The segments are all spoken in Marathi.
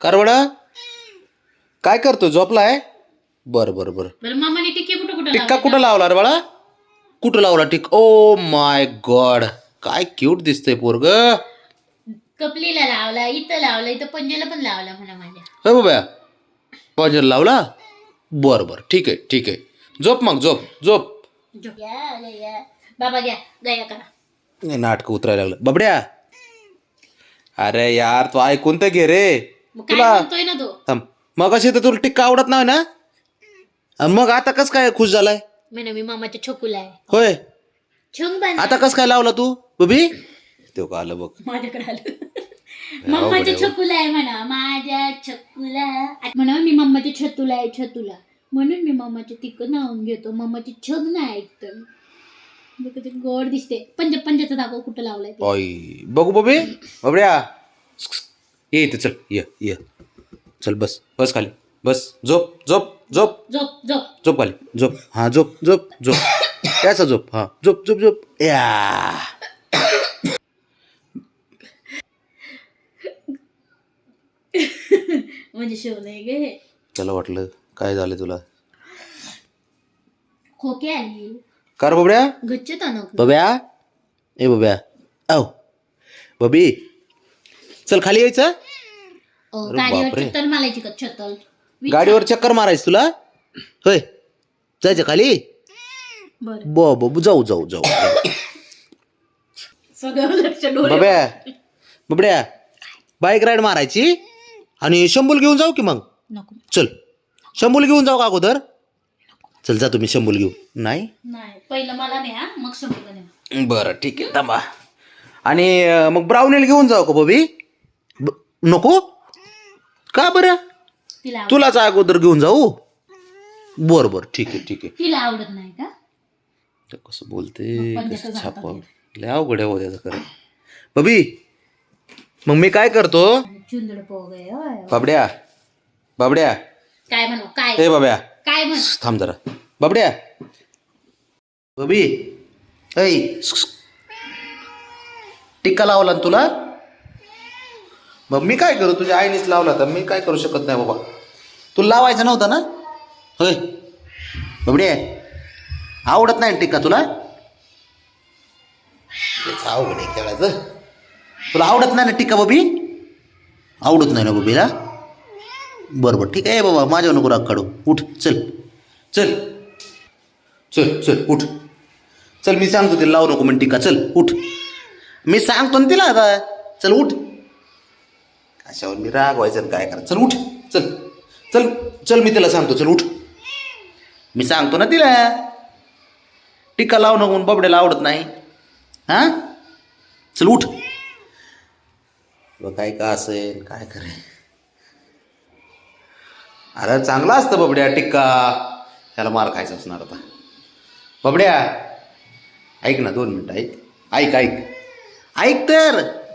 कारवडा? काय करतो? झोपलाय? बरं बरं बरं. बरं मामाने टिके कुठं कुठं टिक्का कुठं लावला रे बाळा? कुठं लावला टिक? Oh my god. काय क्यूट दिसतंय पोरग? कपलीला लावला इथं लावला इथं पंजेला पण लावला म्हणा माझ्या. हे बाबा पाजर लावला? बरं बरं. ठीक आहे ठीक आहे. झोप मग झोप. झोप. या या, या. बाबा घ्या दया करा. नाही नाटक उतरायला लागलं. बबड्या. अरे यार तू ऐकून तर घे रे. मग काय तुला म्हणतोय ना तो? थांब. मग अशी तर तुला टिक्का आवडत नाही ना? अन मग आता कस काय खुश झालाय? म्हणा मी मामाच्या छोकूला आहे होय. छंग बांध आता कस काय लावला तू? बबी तो का आलं बघ. माझ्याकडे आलं. मम्माच्या छकुला आहे म्हणा माझ्या छकुला. म्हणा मी मम्माच्या छतुला आहे छतुला. म्हणून मी मम्माचे तिक नावून घेतो. मम्माची छग नाही ऐकतं म्हणजे किती गोड दिसते. पंज पंजाचं दाखव कुठं लावलाय ते. बघू बबी. बबड्या. ये इथे चल ये ये. चल बस बस खाली. बस झोप झोप झोप. झोप झोप. झोप खाली. झोप. हा झोप झोप झोप. त्याचा झोप हा. झोप झोप झोप. या. म्हणजे शिव नाही गे. हे. त्याला वाटलं काय झालं तुला? खोके आली. कर बबड्या? गच्च तणक बब्या ए बब्या औ. बबी. चल खाली यायचं. अरे गाडीवर बापरे. का? छतल. गाडीवर चक्कर मारायच तुला? होय. जायचं खाली? बरं. ब ब जाऊ जाऊ जाऊ जाऊ. सगळं लक्ष डोळे बब्या बबड्या बाईक राईड मारायची आणि शंभूल घेऊन जाऊ की मग? नको. चल. शंभूल घेऊन जाऊ का अगोदर? चल जा तुम्ही शंभूल घेऊ नाही? नाही पहिलं मला नाही हा मग बरं ठीक आहे थांबा. आणि अं, मग ब्राउनीला घेऊन जाऊ का बबी? ब- नको? का बरं? तिला आवड- तुलाच अगोदर घेऊन जाऊ? बरं बरं. ठीक आहे ठीक आहे. तिला आवडत नाही का? ते कसं बोलते मग पण कसं त्याचं लय अवघड आहे हो त्याचं खरं. बबी मग मी काय करतो? चुंदड पोग आहे होय. बाबड्या बाबड्या. काय म्हणू काय? ए बाब्या काय म्हण? थांब जरा. बाबड्या. बबी ऐ टिक्का लावला ना तुला? मग मी काय करू? तुझ्या आईनेच लावला तर मी काय करू शकत नाही बाबा. तुला लावायचा नव्हता ना? होय. बबड्या आवडत नाही ना टिक्का तुला आवड आहे खेळायचं. तुला आवडत नाही ना टिक्का बबी? आवडत नाही ना बबीला? बरं बरं. ठीक आहे बाबा माझ्या नको राग काढू. उठ चल. चल. चल चल उठ. चल मी सांगतो तिला लावू नको म्हण का चल उठ. मी सांगतो ना तिला आता. चल उठ. अशावर मी राग व्हायचं आणि काय करा चल उठ चल चल चल मी तिला सांगतो चल उठ. मी सांगतो ना तिला. टिक्का लावणं नको म्हणून बाबड्याला आवडत नाही. हां? चल उठ. काय का असेल काय करे अरे चांगला असतं बबड्या टिक्का त्याला मार खायचा असणार आता. बबड्या ऐक ना दोन मिनटं ऐक. ऐक ऐक. ऐक तर.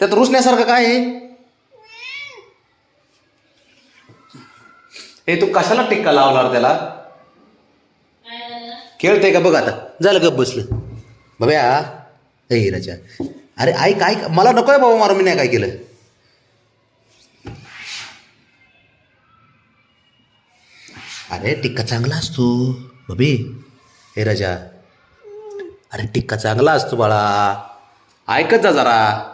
त्यात रुसण्यासारखं काय आहे? हे तू कशाला टिक्का लावणार त्याला? खेळते का? बघ आता. झालं गप बसलं. बघ्या हे राजा. अरे ऐक ऐक मला नकोय बाबा मारून मी नाही काय केलं. अरे टिक्का चांगला असतो. बबी हे राजा. अरे टिक्का चांगला असतो बाळा. ऐकत जा जरा.